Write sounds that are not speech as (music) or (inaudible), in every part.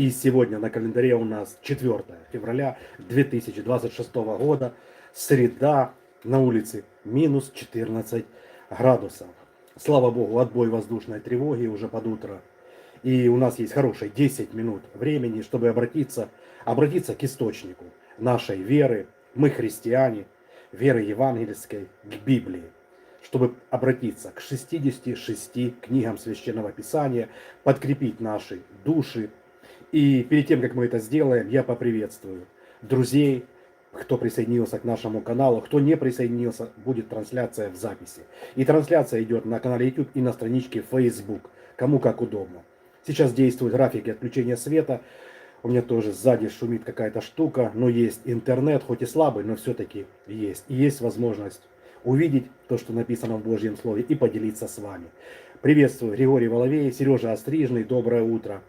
И сегодня на календаре у нас 4 февраля 2026 года, среда, на улице минус 14 градусов. Слава Богу, отбой воздушной тревоги уже под утро. И у нас есть хорошие 10 минут времени, чтобы обратиться, обратиться к источнику нашей веры. Мы христиане, веры евангельской, к Библии чтобы обратиться к 66 книгам Священного Писания, подкрепить наши души. И перед тем, как мы это сделаем, я поприветствую друзей, кто присоединился к нашему каналу, кто не присоединился, будет трансляция в записи. И трансляция идет на канале YouTube и на страничке Facebook, кому как удобно. Сейчас действуют графики отключения света. У меня тоже сзади шумит какая-то штука, но есть интернет, хоть и слабый, но все-таки есть. И есть возможность увидеть то, что написано в Божьем Слове, и поделиться с вами. Приветствую Григорий Воловей, Сережа Острижный, доброе утро.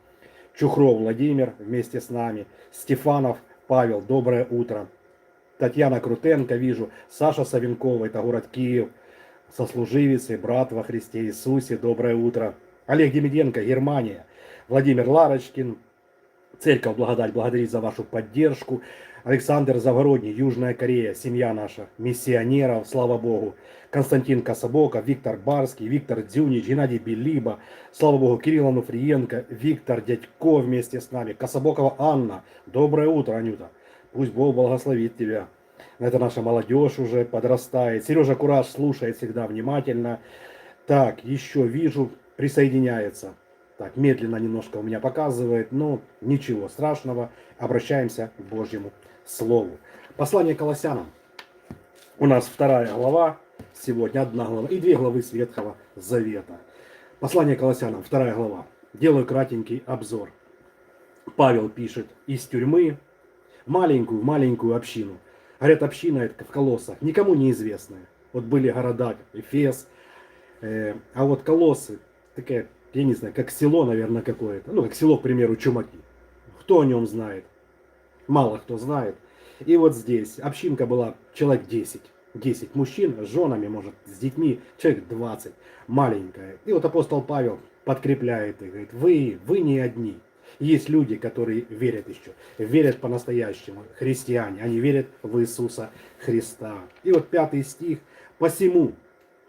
Чухров Владимир вместе с нами, Стефанов Павел, доброе утро. Татьяна Крутенко, вижу, Саша Савенкова, это город Киев, сослуживец и брат во Христе Иисусе, доброе утро. Олег Демиденко, Германия, Владимир Ларочкин, Церковь Благодать благодарит за вашу поддержку. Александр Завгородний, Южная Корея, семья наша, миссионеров, слава Богу. Константин Кособока, Виктор Барский, Виктор Дзюнич, Геннадий Белиба, слава Богу, Кирилл Ануфриенко, Виктор Дядько вместе с нами, Кособокова Анна. Доброе утро, Анюта. Пусть Бог благословит тебя. Это наша молодежь уже подрастает. Сережа Кураж слушает всегда внимательно. Так, еще вижу, присоединяется. Так, медленно немножко у меня показывает, но ничего страшного. Обращаемся к Божьему Слову. Послание Колоссянам. У нас вторая глава, сегодня одна глава и две главы Светхого Завета. Послание Колоссянам, вторая глава. Делаю кратенький обзор. Павел пишет из тюрьмы маленькую-маленькую общину. Говорят, община это в Колоссах, никому неизвестная. Вот были города, Эфес, э, а вот Колоссы, такая, я не знаю, как село, наверное, какое-то. Ну, как село, к примеру, Чумаки. Кто о нем знает? мало кто знает. И вот здесь общинка была человек 10. 10 мужчин с женами, может, с детьми, человек 20, маленькая. И вот апостол Павел подкрепляет их, говорит, вы, вы не одни. Есть люди, которые верят еще, верят по-настоящему, христиане, они верят в Иисуса Христа. И вот пятый стих, посему,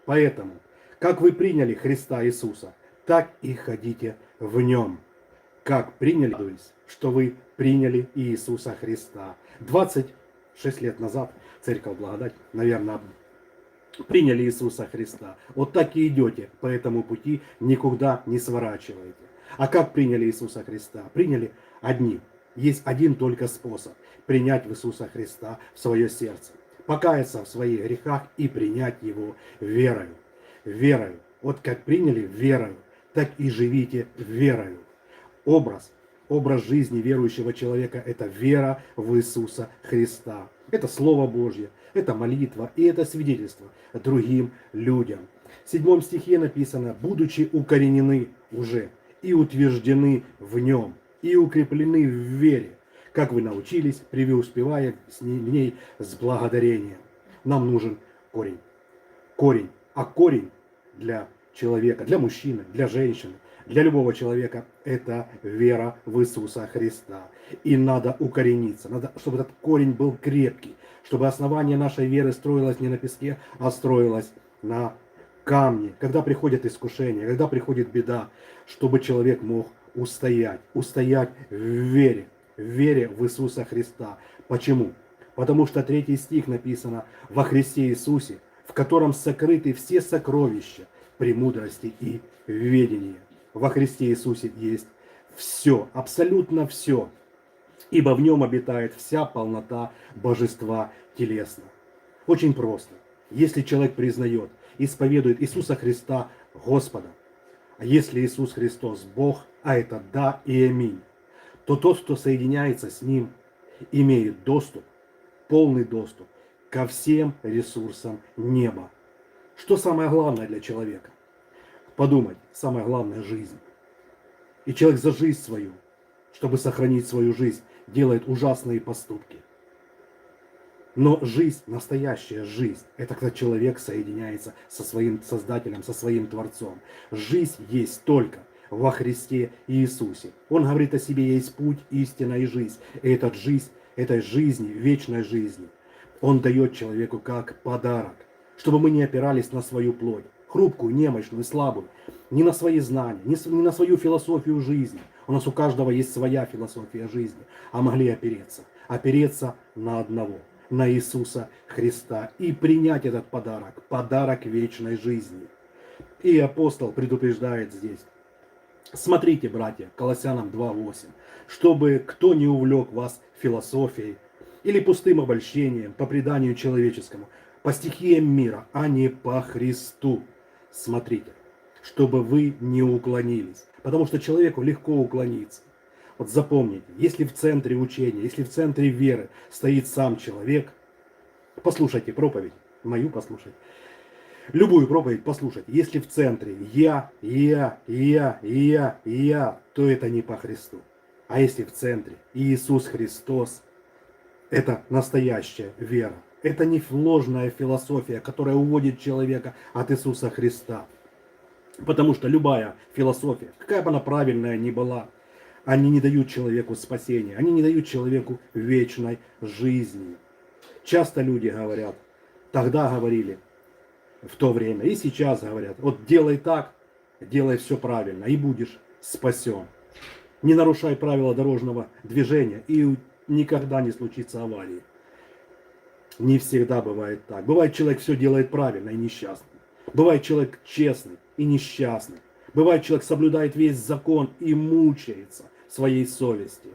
поэтому, как вы приняли Христа Иисуса, так и ходите в нем. Как приняли, то есть, что вы приняли Иисуса Христа. 26 лет назад Церковь Благодать, наверное, приняли Иисуса Христа. Вот так и идете по этому пути, никуда не сворачиваете. А как приняли Иисуса Христа? Приняли одни. Есть один только способ принять Иисуса Христа в свое сердце. Покаяться в своих грехах и принять Его верою. Верою. Вот как приняли верою, так и живите верою. Образ образ жизни верующего человека – это вера в Иисуса Христа. Это Слово Божье, это молитва и это свидетельство другим людям. В седьмом стихе написано, будучи укоренены уже и утверждены в нем, и укреплены в вере, как вы научились, преуспевая в ней с благодарением. Нам нужен корень. Корень. А корень для человека, для мужчины, для женщины, для любого человека это вера в Иисуса Христа. И надо укорениться, надо, чтобы этот корень был крепкий, чтобы основание нашей веры строилось не на песке, а строилось на камне. Когда приходит искушение, когда приходит беда, чтобы человек мог устоять, устоять в вере, в вере в Иисуса Христа. Почему? Потому что третий стих написано «Во Христе Иисусе, в котором сокрыты все сокровища премудрости и ведения» во Христе Иисусе есть все, абсолютно все, ибо в нем обитает вся полнота божества телесно. Очень просто. Если человек признает, исповедует Иисуса Христа Господа, а если Иисус Христос Бог, а это да и аминь, то тот, кто соединяется с Ним, имеет доступ, полный доступ ко всем ресурсам неба. Что самое главное для человека? Подумать, самое главное – жизнь. И человек за жизнь свою, чтобы сохранить свою жизнь, делает ужасные поступки. Но жизнь, настоящая жизнь, это когда человек соединяется со своим Создателем, со своим Творцом. Жизнь есть только, во Христе Иисусе. Он говорит о себе, есть путь, истина и жизнь. И эта жизнь, этой жизни, вечной жизни, Он дает человеку как подарок, чтобы мы не опирались на свою плоть, хрупкую, немощную, слабую, не на свои знания, не на свою философию жизни. У нас у каждого есть своя философия жизни, а могли опереться. Опереться на одного, на Иисуса Христа и принять этот подарок, подарок вечной жизни. И апостол предупреждает здесь. Смотрите, братья, Колоссянам 2.8, чтобы кто не увлек вас философией или пустым обольщением по преданию человеческому, по стихиям мира, а не по Христу. Смотрите, чтобы вы не уклонились, потому что человеку легко уклониться. Вот запомните, если в центре учения, если в центре веры стоит сам человек, послушайте проповедь, мою послушайте, любую проповедь послушать, если в центре я, я, я, я, я, то это не по Христу. А если в центре Иисус Христос, это настоящая вера. Это не ложная философия, которая уводит человека от Иисуса Христа. Потому что любая философия, какая бы она правильная ни была, они не дают человеку спасения, они не дают человеку вечной жизни. Часто люди говорят, тогда говорили, в то время. И сейчас говорят, вот делай так, делай все правильно, и будешь спасен. Не нарушай правила дорожного движения, и никогда не случится аварии. Не всегда бывает так. Бывает человек все делает правильно и несчастный. Бывает человек честный и несчастный. Бывает человек соблюдает весь закон и мучается своей совести.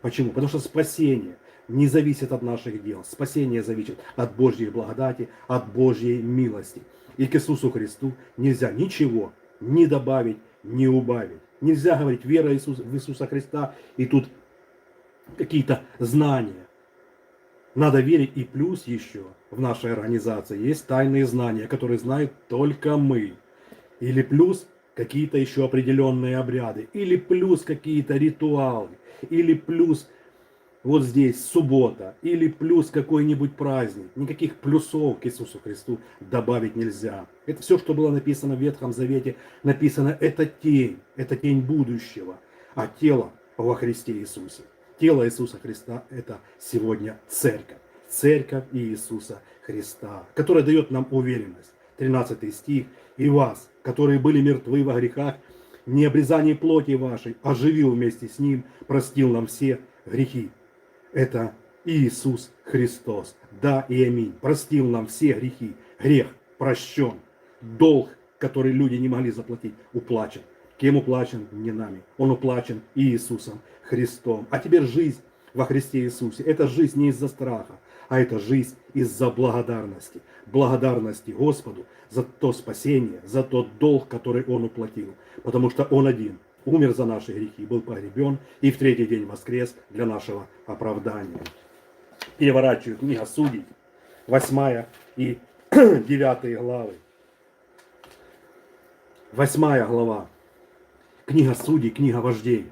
Почему? Потому что спасение не зависит от наших дел. Спасение зависит от Божьей благодати, от Божьей милости. И к Иисусу Христу нельзя ничего ни добавить, ни убавить. Нельзя говорить вера в Иисуса Христа и тут какие-то знания. Надо верить и плюс еще в нашей организации есть тайные знания, которые знают только мы. Или плюс какие-то еще определенные обряды. Или плюс какие-то ритуалы. Или плюс вот здесь суббота. Или плюс какой-нибудь праздник. Никаких плюсов к Иисусу Христу добавить нельзя. Это все, что было написано в Ветхом Завете, написано, это тень. Это тень будущего. А тело во Христе Иисусе. Тело Иисуса Христа – это сегодня церковь. Церковь Иисуса Христа, которая дает нам уверенность. 13 стих. «И вас, которые были мертвы во грехах, не обрезание плоти вашей, оживил вместе с Ним, простил нам все грехи». Это Иисус Христос. Да и аминь. Простил нам все грехи. Грех прощен. Долг, который люди не могли заплатить, уплачен. Кем уплачен? Не нами. Он уплачен Иисусом Христом. А теперь жизнь во Христе Иисусе. Это жизнь не из-за страха, а это жизнь из-за благодарности. Благодарности Господу за то спасение, за тот долг, который Он уплатил. Потому что Он один умер за наши грехи, был погребен и в третий день воскрес для нашего оправдания. Переворачиваю книга Судей, 8 и (clears throat) 9 главы. Восьмая глава. Книга Судей, книга вождей.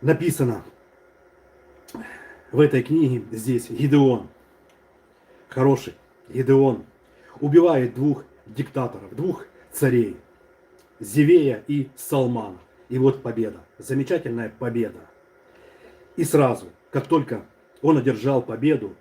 Написано в этой книге здесь Гидеон, хороший Гидеон, убивает двух диктаторов, двух царей, Зевея и Салмана. И вот победа, замечательная победа. И сразу, как только он одержал победу,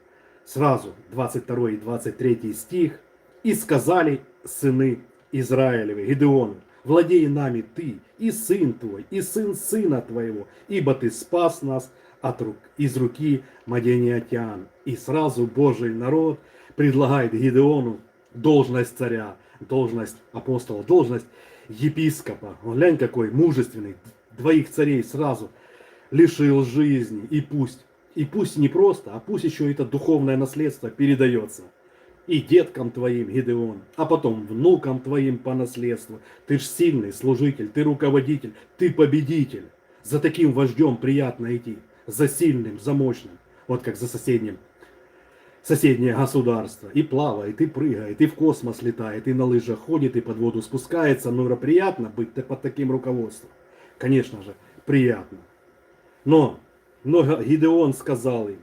сразу 22 и 23 стих, и сказали сыны Израилевы, Гидеону, владей нами ты, и сын твой, и сын сына твоего, ибо ты спас нас от рук, из руки мадениатян. И сразу Божий народ предлагает Гидеону должность царя, должность апостола, должность епископа. Он глянь какой мужественный, двоих царей сразу лишил жизни. И пусть, и пусть не просто, а пусть еще это духовное наследство передается. И деткам твоим, Гидеон, а потом внукам твоим по наследству. Ты ж сильный служитель, ты руководитель, ты победитель. За таким вождем приятно идти, за сильным, за мощным, вот как за соседним соседнее государство. И плавает, и прыгает, и в космос летает, и на лыжах ходит, и под воду спускается. Но приятно быть под таким руководством. Конечно же, приятно. Но, но Гидеон сказал им,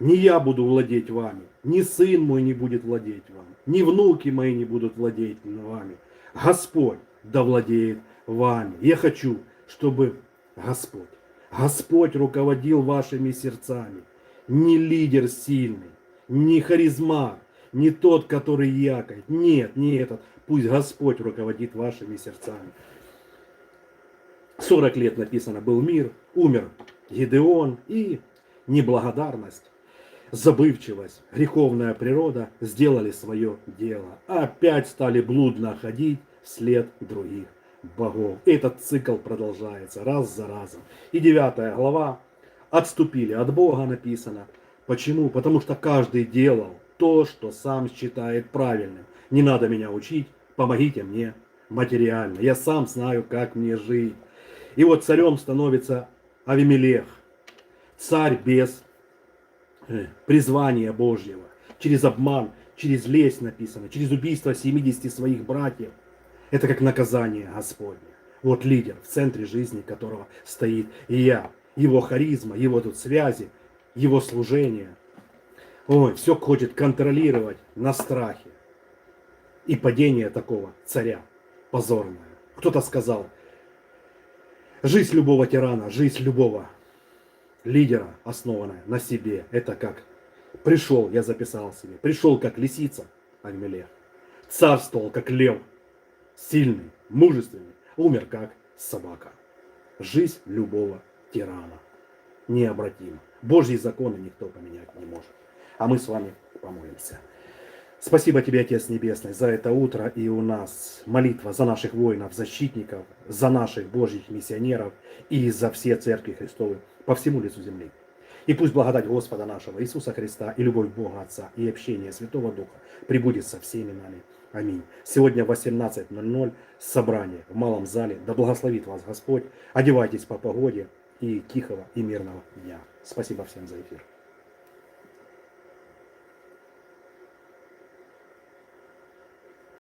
не я буду владеть вами, ни сын мой не будет владеть вами, ни внуки мои не будут владеть вами. Господь, да владеет вами. Я хочу, чтобы Господь, Господь руководил вашими сердцами. Не лидер сильный, не харизма, не тот, который якает. Нет, не этот. Пусть Господь руководит вашими сердцами. 40 лет написано был мир, умер Гидеон и неблагодарность, забывчивость, греховная природа сделали свое дело. Опять стали блудно ходить вслед других богов. Этот цикл продолжается раз за разом. И девятая глава. Отступили от Бога написано. Почему? Потому что каждый делал то, что сам считает правильным. Не надо меня учить, помогите мне материально. Я сам знаю, как мне жить. И вот царем становится Авимелех. Царь без призвания Божьего. Через обман, через лесть написано, через убийство 70 своих братьев. Это как наказание Господне. Вот лидер, в центре жизни которого стоит и я. Его харизма, его тут связи, его служение. Ой, все хочет контролировать на страхе. И падение такого царя позорное. Кто-то сказал, жизнь любого тирана, жизнь любого лидера, основанная на себе, это как пришел, я записал себе, пришел как лисица, Авимелех, царствовал как лев, сильный, мужественный, умер как собака. Жизнь любого тирана необратима. Божьи законы никто поменять не может. А мы с вами помолимся. Спасибо тебе, Отец Небесный, за это утро и у нас молитва за наших воинов, защитников, за наших Божьих миссионеров и за все церкви Христовы по всему лицу земли. И пусть благодать Господа нашего Иисуса Христа и любовь Бога Отца и общение Святого Духа прибудет со всеми нами. Аминь. Сегодня в 18.00 собрание в малом зале. Да благословит вас Господь. Одевайтесь по погоде и тихого и мирного дня. Спасибо всем за эфир.